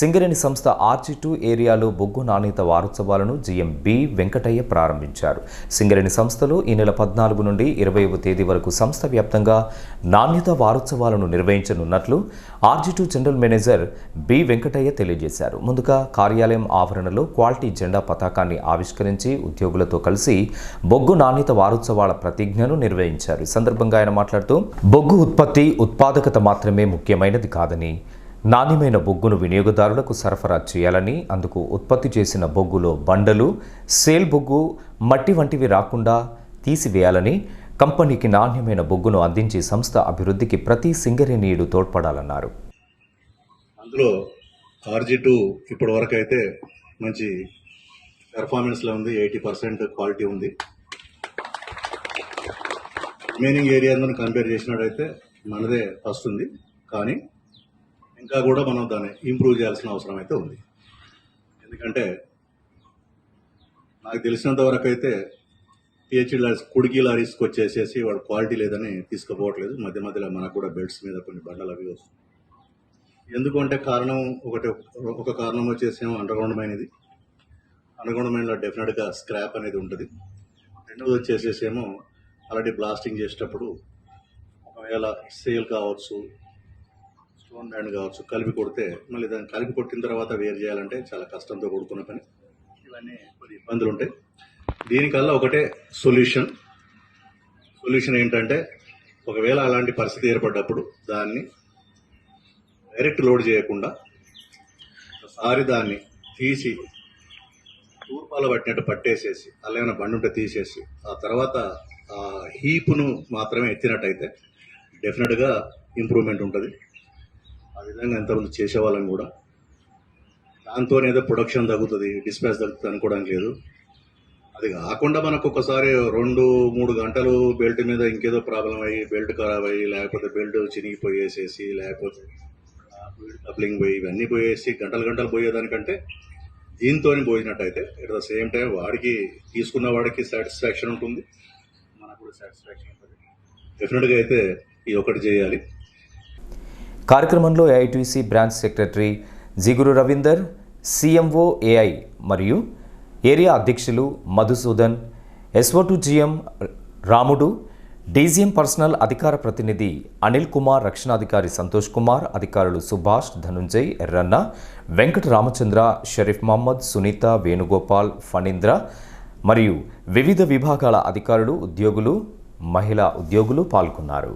సింగరేణి సంస్థ arch two ఏరియాలో బొగ్గు నాణ్యత వారోత్సవాలను జీఎం బి వెంకటయ్య ప్రారంభించారు. సింగరేణి సంస్థలో ఈ నెల పద్నాలుగు నుండి ఇరవైవ తేదీ వరకు సంస్థ వ్యాప్తంగా నాణ్యత వారోత్సవాలను నిర్వహించనున్నట్లు RG two general manager B Venkataiah తెలియజేశారు. ముందుగా కార్యాలయం ఆవరణలో క్వాలిటీ జెండా పతాకాన్ని ఆవిష్కరించి ఉద్యోగులతో కలిసి బొగ్గు నాణ్యత వారోత్సవాల ప్రతిజ్ఞను నిర్వహించారు. ఈ సందర్భంగా ఆయన మాట్లాడుతూ బొగ్గు ఉత్పత్తి ఉత్పాదకత మాత్రమే ముఖ్యమైనది కాదని నాణ్యమైన బొగ్గును వినియోగదారులకు సరఫరా చేయాలని అందుకు ఉత్పత్తి చేసిన బొగ్గులో బండలు సేల్ బొగ్గు మట్టి వంటివి రాకుండా తీసివేయాలని కంపెనీకి నాణ్యమైన బొగ్గును అందించి సంస్థ అభివృద్ధికి ప్రతి సింగరేణీయుడు తోడ్పడాలన్నారు. అందులో ఆర్జీ టూ ఇప్పటి వరకు అయితే మంచి పెర్ఫార్మెన్స్లో ఉంది. ఎయిటీ పర్సెంట్ క్వాలిటీ ఉంది. రిమైనింగ్ ఏరియాలను కంపేర్ చేసినట్టయితే మనదే ఫస్ట్ ఉంది. కానీ ఇంకా కూడా మనం దాన్ని ఇంప్రూవ్ చేయాల్సిన అవసరం అయితే ఉంది. ఎందుకంటే నాకు తెలిసినంత వరకు అయితే పిహెచ్డి లారీస్ కుడికి లారీస్కి వచ్చేసేసి వాడు క్వాలిటీ లేదని తీసుకుపోవట్లేదు. మధ్య మధ్యలో మనకు కూడా బెడ్స్ మీద కొన్ని బండలు అవి వస్తుంది ఎందుకంటే కారణం ఒకటి ఒక కారణం వచ్చేసేమో అండర్గ్రౌండ్ మైన్ ఇది. మైన్లో డెఫినెట్గా స్క్రాప్ అనేది ఉంటుంది. రెండవది వచ్చేసేసేమో ఆల్రెడీ బ్లాస్టింగ్ చేసేటప్పుడు ఒకవేళ సేల్ కావచ్చు స్టోన్ బ్యాండ్ కావచ్చు కలిపి కొడితే మళ్ళీ దాన్ని కలిపి కొట్టిన తర్వాత వేరు చేయాలంటే చాలా కష్టంతో కొడుతున్న పని. ఇవన్నీ కొన్ని ఇబ్బందులు ఉంటాయి. దీనికల్లా ఒకటే సొల్యూషన్. సొల్యూషన్ ఏంటంటే ఒకవేళ అలాంటి పరిస్థితి ఏర్పడ్డప్పుడు దాన్ని డైరెక్ట్ లోడ్ చేయకుండా ఒకసారి దాన్ని తీసి తూర్పాల పట్టినట్టు పట్టేసేసి అలా ఏమైనా బండి ఉంటే తీసేసి ఆ తర్వాత ఆ హీప్ను మాత్రమే ఎత్తినట్టయితే డెఫినెట్గా ఇంప్రూవ్మెంట్ ఉంటుంది. ఆ విధంగా ఎంతమంది చేసేవాళ్ళని కూడా దాంతోనే ఏదో ప్రొడక్షన్ తగ్గుతుంది డిస్పాచ్ తగ్గుతుంది అనుకోవడం లేదు. అది కాకుండా మనకు ఒకసారి రెండు మూడు గంటలు బెల్ట్ మీద ఇంకేదో ప్రాబ్లం అయ్యి బెల్ట్ ఖరాబ్ అయ్యి లేకపోతే బెల్ట్ చినిగిపోయేసేసి లేకపోతే కప్లింగ్ పోయి ఇవన్నీ పోయేసి గంటలు గంటలు పోయేదానికంటే దీంతో పోయినట్టయితే ఎట్ ద సేమ్ టైం వాడికి తీసుకున్న వాడికి సాటిస్ఫాక్షన్ ఉంటుంది మనకు కూడా సాటిస్ఫాక్షన్ ఉంటుంది. డెఫినెట్గా అయితే ఇది ఒకటి చేయాలి. కార్యక్రమంలో AITC branch secretary Jiguru Ravinder CMO AI మరియు ఏరియా అధ్యక్షులు Madhusudan SO Ramudu DGM personnel అధికార ప్రతినిధి అనిల్ కుమార్ రక్షణాధికారి సంతోష్ కుమార్ అధికారులు సుభాష్ ధనుంజయ్ ఎర్రన్న వెంకట రామచంద్ర షరీఫ్ మహమ్మద్ సునీత వేణుగోపాల్ ఫణీంద్ర మరియు వివిధ విభాగాల అధికారులు ఉద్యోగులు మహిళా ఉద్యోగులు పాల్గొన్నారు.